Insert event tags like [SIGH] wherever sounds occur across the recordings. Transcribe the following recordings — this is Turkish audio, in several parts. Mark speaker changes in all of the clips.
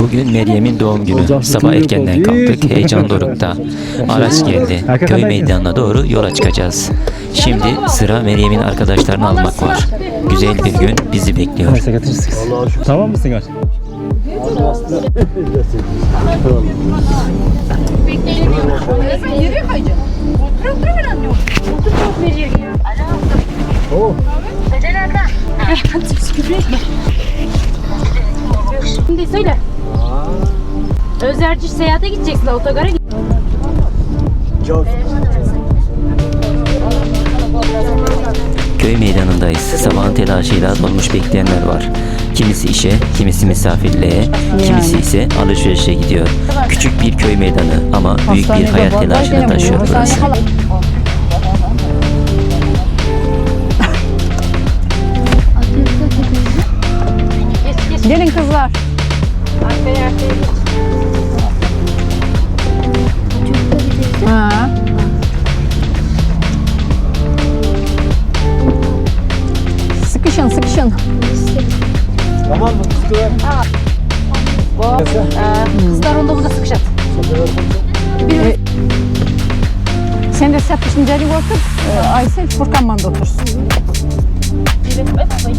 Speaker 1: Bugün Meryem'in doğum günü. Sabah erkenden kalktık. Heyecan dorukta. [LAUGHS] Araç geldi. Köy meydanına doğru yola çıkacağız. Şimdi sıra Meryem'in arkadaşlarını almak var. Güzel bir gün bizi bekliyor.
Speaker 2: Tamam mısın
Speaker 3: etme. Şimdi söyle. Özerci seyahate gideceksin otogara git.
Speaker 1: Köy meydanındayız. Sabahın telaşıyla dolmuş bekleyenler var. Kimisi işe, kimisi misafirliğe, kimisi ise alışverişe gidiyor. Küçük bir köy meydanı ama büyük bir hayat telaşını taşıyor burası.
Speaker 4: Gelin kızlar.
Speaker 3: Arkaya arkaya geç.
Speaker 4: Ha. Sıkışın sıkışın.
Speaker 2: Tamam mı? Sıkıver.
Speaker 3: Kızlar onda burada sıkışat.
Speaker 4: Sen de sepişin ceri otur. Ee, Aysel Furkan manda otursun.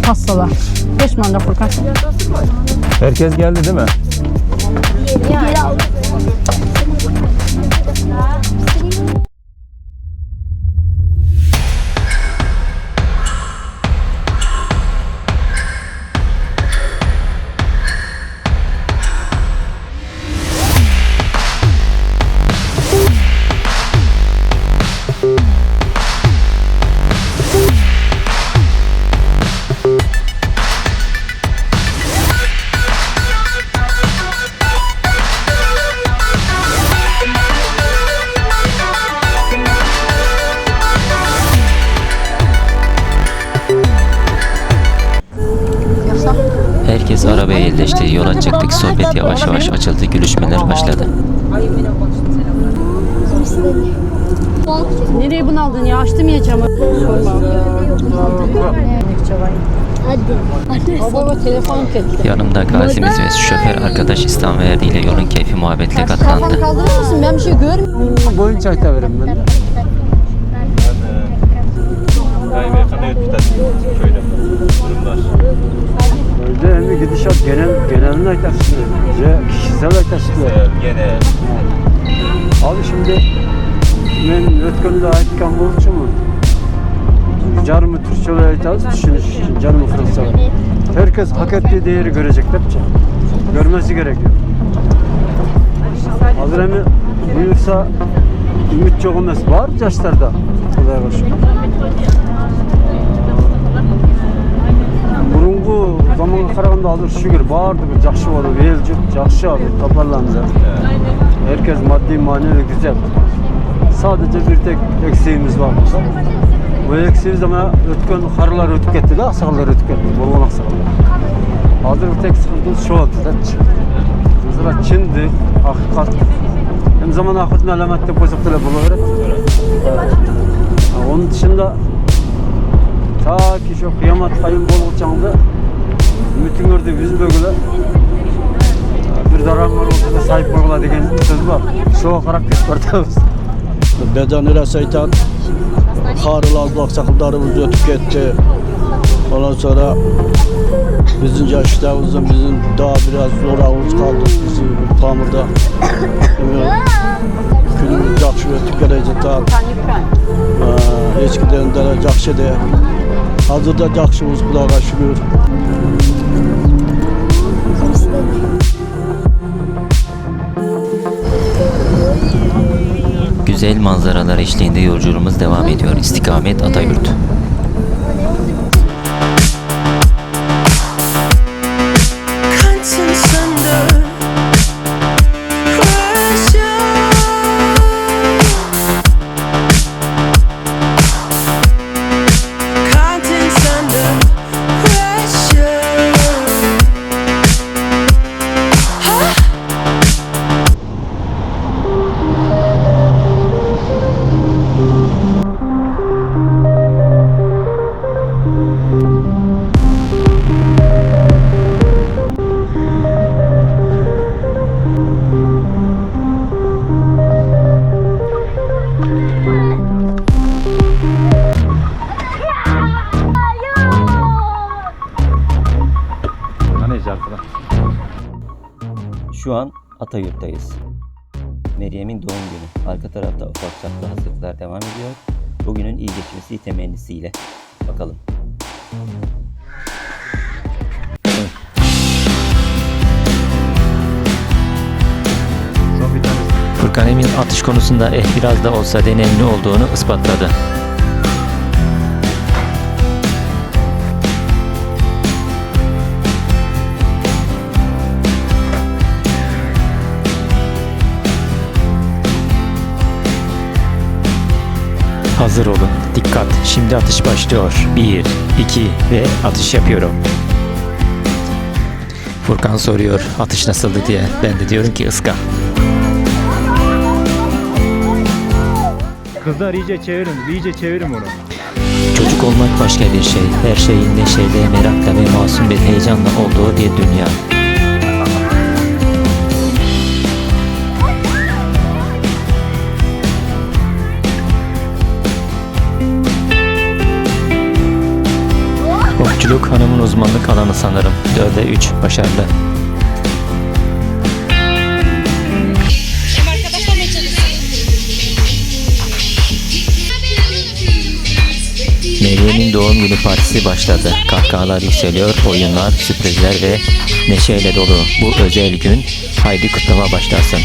Speaker 4: Hastalar. Geç manda Furkan.
Speaker 2: Herkes geldi değil mi?
Speaker 1: 你要 Herkes arabaya yerleşti. Yola çıktık. Sohbet yavaş yavaş açıldı. Gülüşmeler başladı.
Speaker 4: Nereye bunaldın ya? Açtım ya camı.
Speaker 1: Yanımda gazimiz ve şoför arkadaş İslam Verdi ile yolun keyfi muhabbetle katlandı.
Speaker 4: kaldırır mısın? Ben bir şey görmüyorum.
Speaker 2: Boyun çayta verin ben de.
Speaker 5: Köyde durumlar.
Speaker 6: Öyle hem gidişat genel genelini aytarsın. Ve kişisel aytarsın.
Speaker 5: Gene
Speaker 6: Abi şimdi men ötkönde aytkan bolçumu. Jarımı Türkçe'ye aytağız düşünüş için jarımı Fransızca. Herkes hak ettiği değeri görecek depçe. Görmesi gerekiyor. Hazır emi buyursa ümit çok emas var yaşlarda. Xudoga şükür. Qaraganda hozir shukur baribir yaxshi bo'lib yer jo'q yaxshi hozir toparlandı. Herkes maddi manevi güzel. Sadece bir tek eksiğimiz var. Bu eksiğimiz ama ötken karılar ötüp gitti de aksakallar ötüp gitti. Bolgan aksakallar. Hazır bir tek sıkıntımız şu oldu. Mesela Çin'di, hakikat. Hem zaman akıtın alamette bozukları bulabilir. Onun dışında ta ki şu kıyamet kayın bol uçağında bütün orada bizi bölgüler bir zarar var ortada sahip bölgüler degen söz var. Şu olarak biz ortamız.
Speaker 7: Beden ile şeytan harıl aldı aksakallarımız ötüp gitti. Ondan sonra bizim yaşlarımızda bizim daha biraz zor avuz kaldı bizim pamurda. Günümüz yaxşı ötüp gelecek. Eskiden de yaxşı değil. Hazırda yaxşımız kulağa şükür.
Speaker 1: Güzel manzaralar eşliğinde yolculuğumuz devam ediyor. İstikamet Atayurt. Şu an Atayurt'tayız. Meryem'in doğum günü. Arka tarafta ufak çaplı hazırlıklar devam ediyor. Bugünün iyi geçmesi temennisiyle. Bakalım.
Speaker 2: Tanesi.
Speaker 1: Furkan Emin atış konusunda eh biraz da olsa deneyimli olduğunu ispatladı. Hazır olun. Dikkat. Şimdi atış başlıyor. 1, 2 ve atış yapıyorum. Furkan soruyor atış nasıldı diye. Ben de diyorum ki ıska.
Speaker 2: Kızlar iyice çevirin, iyice çevirin onu.
Speaker 1: Çocuk olmak başka bir şey. Her şeyin neşeyle, merakla ve masum bir heyecanla olduğu bir dünya. Okçuluk hanımın uzmanlık alanı sanırım. 4'e 3 başarılı. Meryem'in doğum günü partisi başladı. Kahkahalar yükseliyor, oyunlar, sürprizler ve neşeyle dolu bu özel gün haydi kutlama başlasın.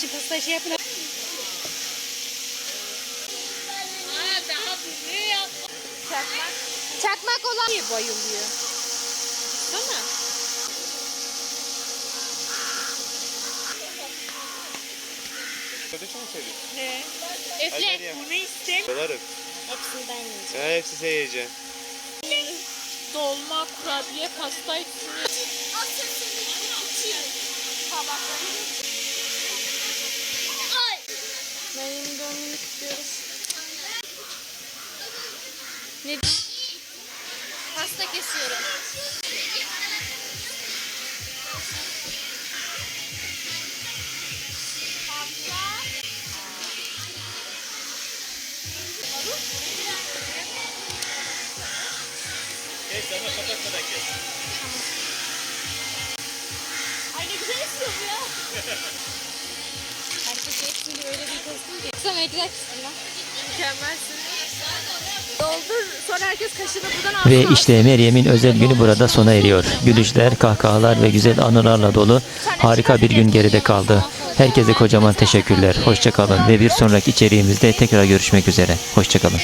Speaker 8: Şu pastayı şey yapın. Çakmak. Çakmak olan. Bayılıyor? Sana.
Speaker 5: Kardeşim mi söylüyor?
Speaker 8: Üfle.
Speaker 5: Bunu istem. Dolarım.
Speaker 8: Hepsini ben yiyeceğim.
Speaker 5: Ha, hepsi sen yiyeceksin.
Speaker 3: Dolma, kurabiye, pasta hepsini.
Speaker 8: Benim doğumunu kutluyoruz. Ne?
Speaker 5: Kapatmadan kes.
Speaker 8: Ay ne güzel istiyor bu ya. Herkes hepsini öyle bir kestim ki. Sen ekler
Speaker 3: Mükemmelsin. Doldur. Sonra herkes kaşını buradan alsın.
Speaker 1: Ve işte Meryem'in özel günü burada sona eriyor. Gülüşler, kahkahalar ve güzel anılarla dolu harika bir gün geride kaldı. Herkese kocaman teşekkürler. Hoşçakalın ve bir sonraki içeriğimizde tekrar görüşmek üzere. Hoşçakalın.